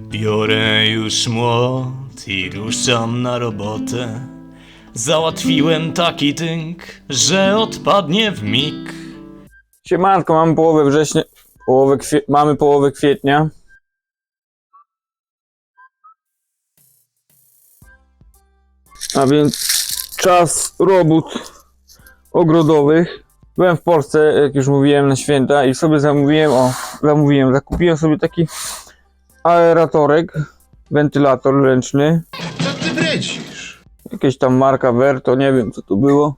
Biorę już młot i ruszam na robotę. Załatwiłem taki tynk, że odpadnie w mig. Siemanko, mamy połowę września, połowę kwie, mamy połowę kwietnia. A więc czas robót ogrodowych. Byłem w Polsce, jak już mówiłem, na święta i sobie zamówiłem, o, zamówiłem, zakupiłem sobie taki aeratorek, wentylator ręczny. Co ty brecisz? Jakieś tam marka Verto, nie wiem co to było.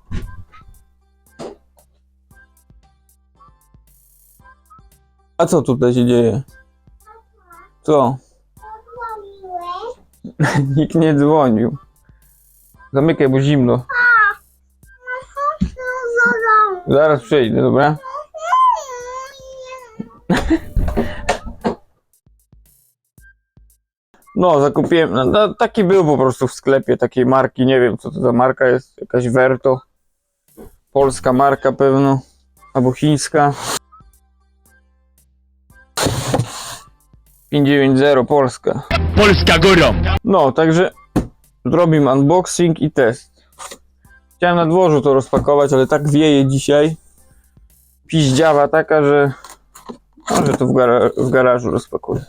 A co tutaj się dzieje? Co? Nikt nie dzwonił. Zamykaj, bo zimno. Zaraz przejdę, dobra? No, zakupiłem. No, no, taki był po prostu w sklepie, takiej marki. Nie wiem, co to za marka jest. Jakaś Verto. Polska marka pewno. Albo chińska. 590 Polska. Polska górą! No, także zrobimy unboxing i test. Chciałem na dworzu to rozpakować, ale tak wieje dzisiaj. Piździawa taka, że może to w, gara w garażu rozpakuję.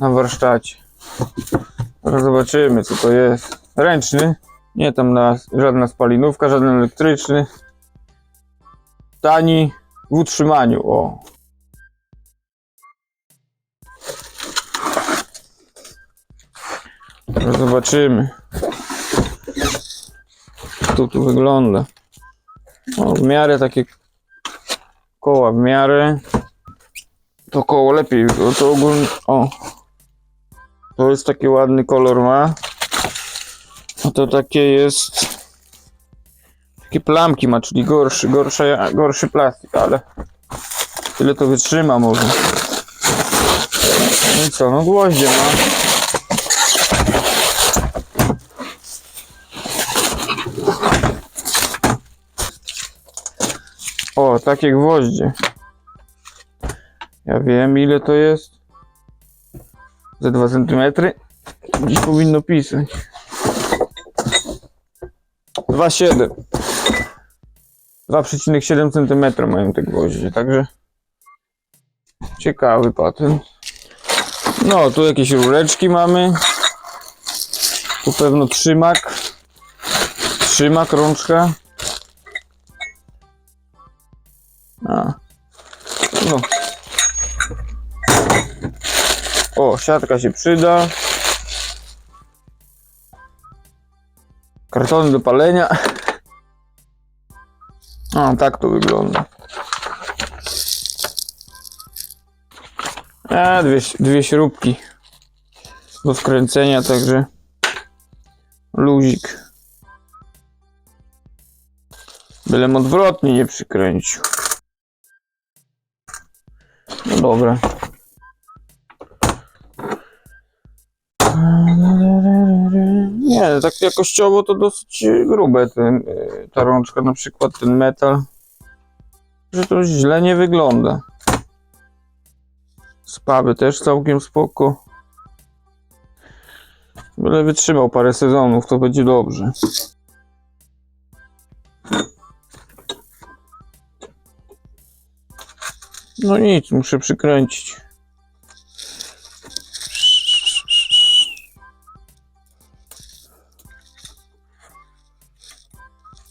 Na warsztacie. Zobaczymy, co to jest. Ręczny. Nie tam na, żadna spalinówka, żaden elektryczny. Tani w utrzymaniu. O. Zobaczymy. To tu wygląda. O, w miarę takie koła w miarę. To koło lepiej, to ogólnie. O. To jest taki ładny kolor ma. A to takie jest. Takie plamki ma, czyli gorszy, gorszy, gorszy plastik, ale tyle to wytrzyma może. No i co, no gwoździe ma. O, takie gwoździe. Ja wiem ile to jest. Ze 2 cm. Gdzieś powinno pisać. 2,7 2,7 cm mają te gwoździe, także ciekawy patent. No, tu jakieś rureczki mamy. Tu pewno trzymak. Trzymak, rączka. A. No. O, siatka się przyda. Kartony do palenia. A, tak to wygląda. A, dwie, dwie śrubki do wkręcenia, także luzik. Bylem odwrotnie nie przykręcił. No dobra. Tak jakościowo to dosyć grube ten, y, ta rączka, na przykład ten metal. Że to źle nie wygląda. Spawy też całkiem spoko. Byle wytrzymał parę sezonów, to będzie dobrze. No nic, muszę przykręcić.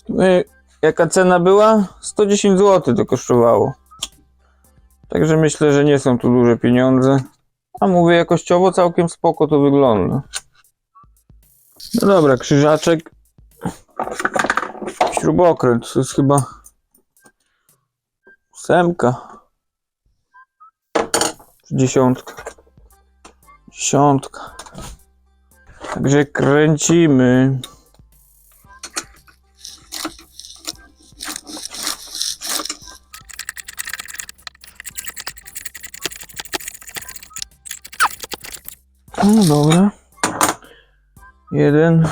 No i jaka cena była? 110 zł to kosztowało. Także myślę, że nie są tu duże pieniądze. A mówię, jakościowo całkiem spoko to wygląda. No dobra, krzyżaczek. Śrubokręt, to jest chyba ósemka. Dziesiątka? Dziesiątka. Także kręcimy. No dobra. Jeden.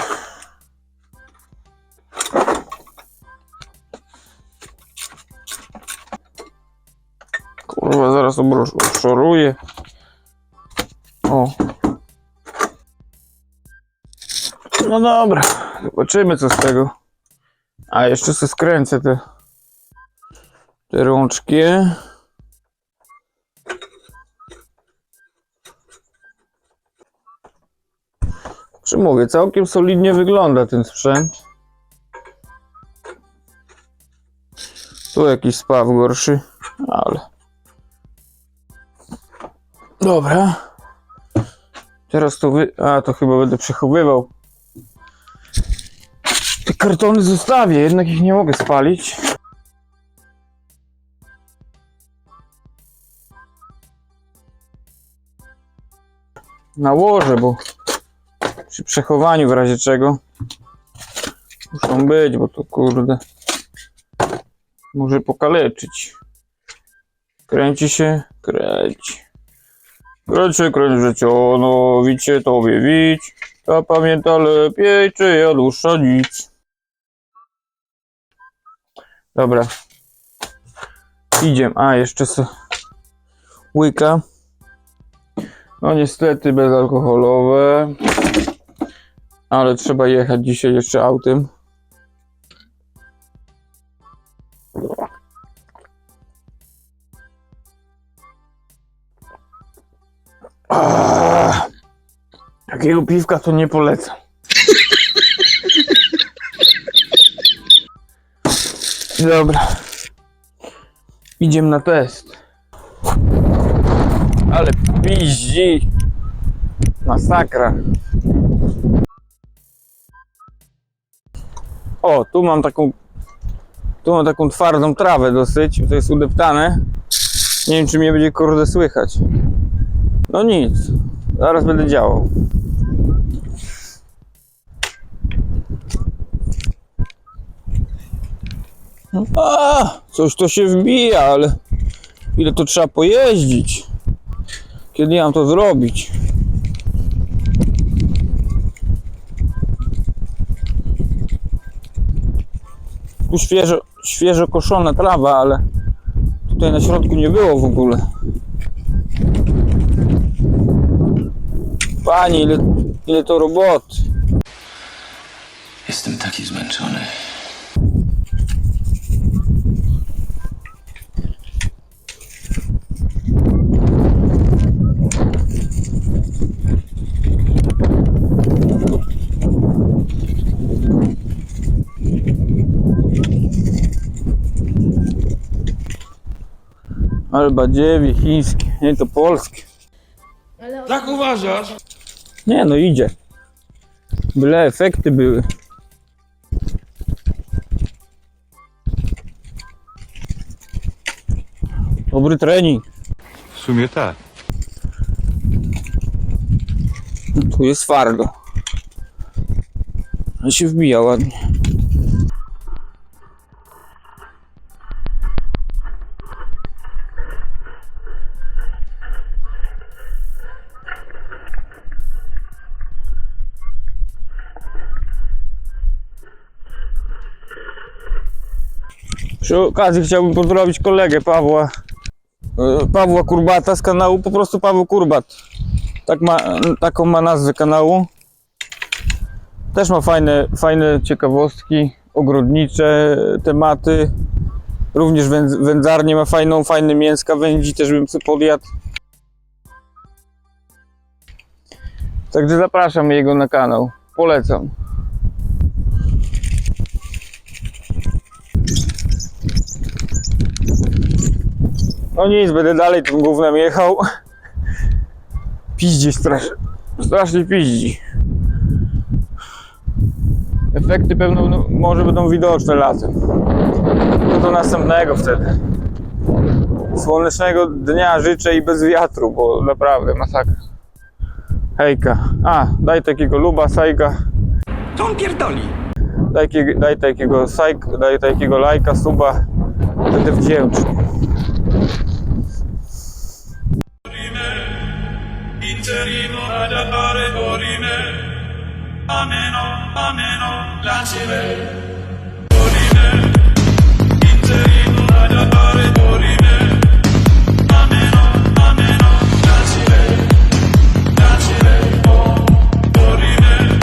Kurwa, zaraz obróż, obszoruję. O. No dobra, zobaczymy co z tego. A jeszcze sobie skręcę te, te rączki. Czy mówię, całkiem solidnie wygląda ten sprzęt. Tu jakiś spaw gorszy, ale. Dobra. Teraz to wy... A, to chyba będę przechowywał. Te kartony zostawię, jednak ich nie mogę spalić. Nałożę, bo przy przechowaniu w razie czego muszą być, bo to kurde może pokaleczyć. Kręci się, kręci. Kręć się, kręć życiono, wicie tobie wić. Ta pamięta lepiej, czy ja dłuższa nic. Dobra. Idziemy. A, jeszcze se łyka. No niestety bezalkoholowe. Ale trzeba jechać dzisiaj jeszcze autem. Ah, takiego piwka to nie polecam. Dobra. Idziemy na test. Ale piździ. Masakra. O, tu mam taką. Tu mam taką twardą trawę dosyć. To jest udeptane. Nie wiem, czy mnie będzie kurde słychać. No nic. Zaraz będę działał. A, coś to się wbija, ale ile to trzeba pojeździć? Kiedy ja mam to zrobić? Tu świeżo, świeżo koszona trawa, ale tutaj na środku nie było w ogóle. Panie, ile, ile to roboty. Jestem taki zmęczony. Ale badziewie chińskie, nie to polskie. Ale Tak uważasz? Nie no idzie. Byle efekty były. Dobry trening. W sumie tak. Tu jest twardo. A się wbija ładnie. Przy okazji chciałbym pozdrowić kolegę Pawła. e, Pawła Kurbata z kanału, po prostu Paweł Kurbat. Tak ma, taką ma nazwę kanału. Też ma fajne, fajne ciekawostki ogrodnicze, tematy. Również wędz, wędzarnię ma fajną, fajne mięska wędzi, też bym sobie podjadł. Także zapraszam jego na kanał. Polecam. No nic, będę dalej tym gównem jechał. Piździ strasznie. Strasznie piździ. Efekty pewno no, może będą widoczne latem. No do następnego wtedy. Słonecznego dnia życzę i bez wiatru, bo naprawdę masakra. Hejka. A, daj takiego luba, sajka. To on pierdoli. Daj, daj takiego sajk, daj takiego lajka, suba. Będę wdzięczny. miserimo ad appare orime. Ameno, ameno, lacere. Orime, miserimo ad appare orime.